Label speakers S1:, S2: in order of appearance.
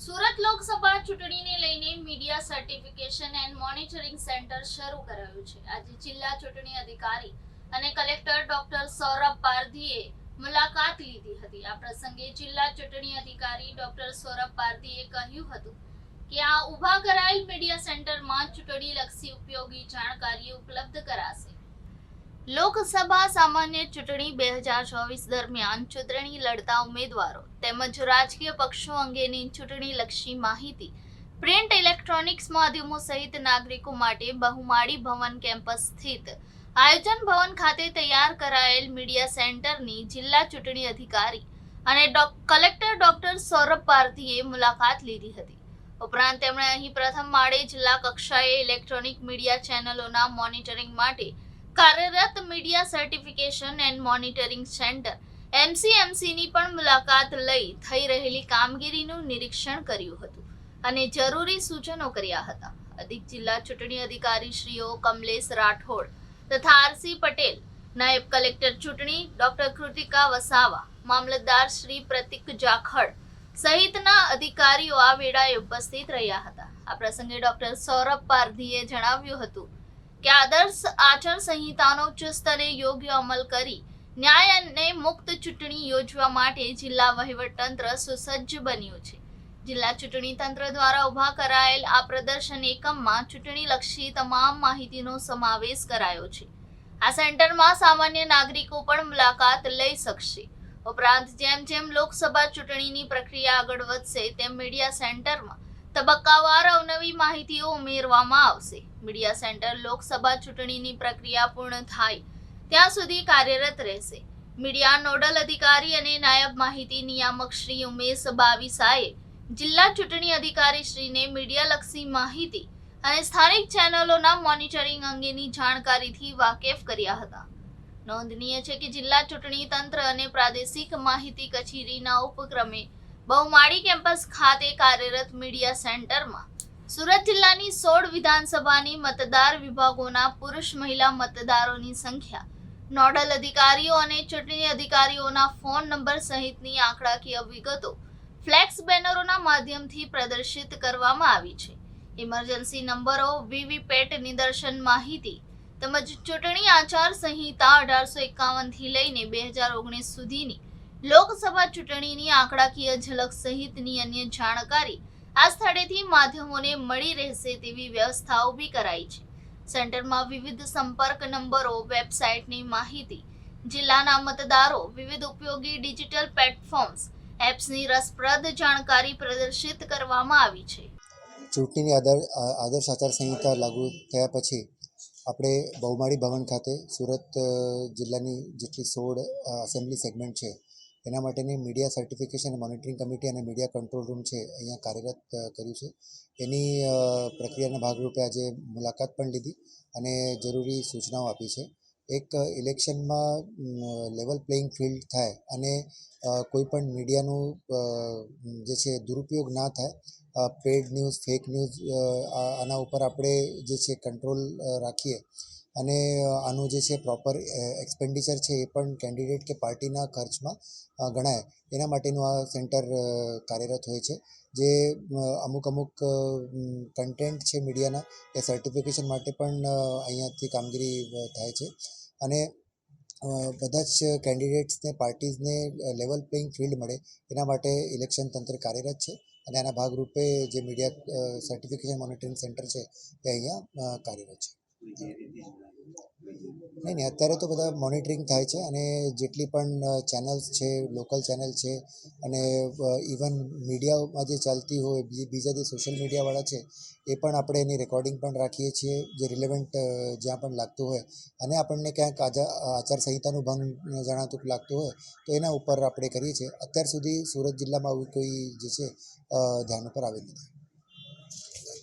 S1: સુરત લોકસભા ચૂંટણીને લઈને media certification and monitoring centre શરૂ કરાયું છે. આજે જિલ્લા ચૂંટણી અધિકારી અને કલેક્ટર ડોક્ટર સૌરભ પારધીએ મુલાકાત લીધી હતી. આ પ્રસંગે જિલ્લા ચૂંટણી અધિકારી ડોક્ટર સૌરભ પારધીએ કહ્યું હતું કે આ ઊભા કરાયેલ મીડિયા સેન્ટરમાં ચૂંટણીલક્ષી ઉપયોગી જાણકારી ઉપલબ્ધ કરાશે. લોકસભા સામાન્ય ચૂંટણી બે હજાર ચોવીસ દરમિયાન ચૂંટણી લડતા ઉમેદવારો તેમજ રાજકીય પક્ષો અંગેની ચૂંટણીલક્ષી માહિતી પ્રિન્ટ ઇલેક્ટ્રોનિક્સ માધ્યમો સહિત નાગરિકો માટે બહુમાળી ભવન કેમ્પસ સ્થિત આયોજન ભવન ખાતે તૈયાર કરાયેલ મીડિયા સેન્ટરની જિલ્લા ચૂંટણી અધિકારી અને કલેક્ટર ડોક્ટર સૌરભ પારધીએ મુલાકાત લીધી હતી. ઉપરાંત તેમણે અહીં પ્રથમ માળે જિલ્લા કક્ષાએ ઇલેક્ટ્રોનિક મીડિયા ચેનલોના મોનિટરિંગ માટે કાર્યરત media certification and monitoring centre એમસીએમસીની પણ મુલાકાત લઈ થઈ રહેલી કામગીરીનું નિરીક્ષણ કર્યું હતું અને જરૂરી સૂચનો કર્યા હતા. અધિક જિલ્લા ચૂંટણી અધિકારી શ્રીઓ કમલેશ રાઠોડ તથા આરસી પટેલ, નાયબ કલેક્ટર ચૂંટણી, ડોક્ટર કૃતિકા વસાવા, મામલતદાર શ્રી પ્રતિક જાખડ સહિતના અધિકારીઓ આ વેળાએ ઉપસ્થિત રહ્યા હતા. આ પ્રસંગે ડોક્ટર સૌરભ પારધીએ જણાવ્યું હતું કે આદર્શ આચાર સંહિતાનો ચુસ્ત અને યોગ્ય અમલ કરી ન્યાય અને મુક્ત ચૂંટણી યોજવા માટે જિલ્લા વહીવટતંત્ર સુસજ્જ બન્યું છે. જિલ્લા ચૂંટણી તંત્ર દ્વારા ઊભા કરાયેલ આ પ્રદર્શન એકમમાં ચૂંટણીલક્ષી તમામ માહિતીનો સમાવેશ કરાયો છે. આ સેન્ટરમાં સામાન્ય નાગરિકો પણ મુલાકાત લઈ શકશે. ઉપરાંત જેમ જેમ લોકસભા ચૂંટણીની પ્રક્રિયા આગળ વધશે, તેમ મીડિયા સેન્ટરમાં તબક્કાવાર અવનવી માહિતીઓ ઉમેરવામાં આવશે. મીડિયા સેન્ટર લોકસભા ચૂંટણીની પ્રક્રિયા પૂર્ણ થાય ત્યાં સુધી કાર્યરત રહેશે. મીડિયા નોડલ અધિકારી અને નાયબ માહિતી નિયામક શ્રી ઉમેશ બાવીસાએ જિલ્લા ચૂંટણી અધિકારી શ્રીને મીડિયાલક્ષી માહિતી અને સ્થાનિક ચેનલોના મોનિટરિંગ અંગેની જાણકારીથી વાકેફ કર્યા હતા. નોંધનીય છે કે જિલ્લા ચૂંટણી તંત્ર અને પ્રાદેશિક માહિતી કચેરીના ઉપક્રમે બહુમાળી કેમ્પસ ખાતે કાર્યરત મીડિયા સેન્ટરમાં સુરત જિલ્લાની સોળ વિધાનસભાની મતદાર વિભાગોના પુરુષ મહિલા મતદારોની સંખ્યા, નોડલ અધિકારીઓ અને ચૂંટણી અધિકારીઓના ફોન નંબર સહિતની આંકડાકીય વિગતો ફ્લેક્સ બેનરોના માધ્યમથી પ્રદર્શિત કરવામાં આવી છે. ઇમરજન્સી નંબરો વીવીપેટ નિદર્શન માહિતી તેમજ ચૂંટણી આચાર સંહિતા અઢારસો એકાવનથી લઈને બે હજાર ઓગણીસ સુધીની લોકસભા ચૂંટણીની આંકડાકીય ઝલક સહિતની અન્ય જાણકારી આ સ્થળેથી માધ્યમોને મળી રહેશે તેવી વ્યવસ્થા ઊભી કરાઈ છે. સેન્ટરમાં વિવિધ સંપર્ક નંબરો, વેબસાઇટની માહિતી, જિલ્લાના મતદારો, વિવિધ ઉપયોગી ડિજિટલ પ્લેટફોર્મ્સ, એપ્સની રસપ્રદ જાણકારી પ્રદર્શિત કરવામાં આવી છે.
S2: ચૂંટણીની આદર આદર્શ આચાર સંહિતા લાગુ થયા પછી આપણે બહુમાળી ભવન ખાતે સુરત જિલ્લાની જેટલી સોળ એસેમ્બલી સેગમેન્ટ છે એના માટેની મીડિયા સર્ટિફિકેશન મોનિટરિંગ કમિટી અને મીડિયા કંટ્રોલ રૂમ છે, અહીંયા કાર્યરત કર્યું છે. એની પ્રક્રિયાના ભાગરૂપે આજે મુલાકાત પણ લીધી અને જરૂરી સૂચનાઓ આપી છે. એક ઇલેક્શનમાં લેવલ પ્લેઇંગ ફિલ્ડ થાય અને કોઈપણ કોઈ પણ મીડિયાનું જે છે, દુરુપયોગ ના થાય પેડ ન્યૂઝ ફેક ન્યૂઝ આના ઉપર આપણે જે છે કંટ્રોલ રાખીએ અને આનું જે છે પ્રોપર એક્સપેન્ડિચર છે એ પણ કેન્ડિડેટ કે પાર્ટીના ખર્ચમાં ગણાય. એના માટેનું આ સેન્ટર કાર્યરત હોય છે. જે અમુક અમુક કન્ટેન્ટ છે મીડિયાના, એ સર્ટિફિકેશન માટે પણ અહીંયાથી કામગીરી થાય છે. અને બધા જ કેન્ડિડેટ્સને પાર્ટીઝને લેવલ પ્લેઇંગ ફિલ્ડ મળે, એના માટે ઇલેક્શન તંત્ર કાર્યરત છે. અને આના ભાગરૂપે જે મીડિયા સર્ટિફિકેશન મોનિટરિંગ સેન્ટર છે, એ અહીંયા કાર્યરત છે. નહીં નહીં, અત્યારે તો બધા મોનિટરિંગ થાય છે અને જેટલી પણ ચેનલ્સ છે લોકલ ચેનલ છે અને ઇવન મીડિયામાં જે ચાલતી હોય બીજા જે સોશિયલ મીડિયાવાળા છે, એ પણ આપણે એની રેકોર્ડિંગ પણ રાખીએ છીએ, જે રિલેવન્ટ જ્યાં પણ લાગતું હોય. અને આપણને ક્યાંક આચારસંહિતાનું આચાર સંહિતાનું ભંગ જણાતું લાગતું હોય, તો એના ઉપર આપણે કરીએ છીએ. અત્યાર સુધી સુરત જિલ્લામાં આવું કોઈ જે છે ધ્યાન ઉપર આવી નથી.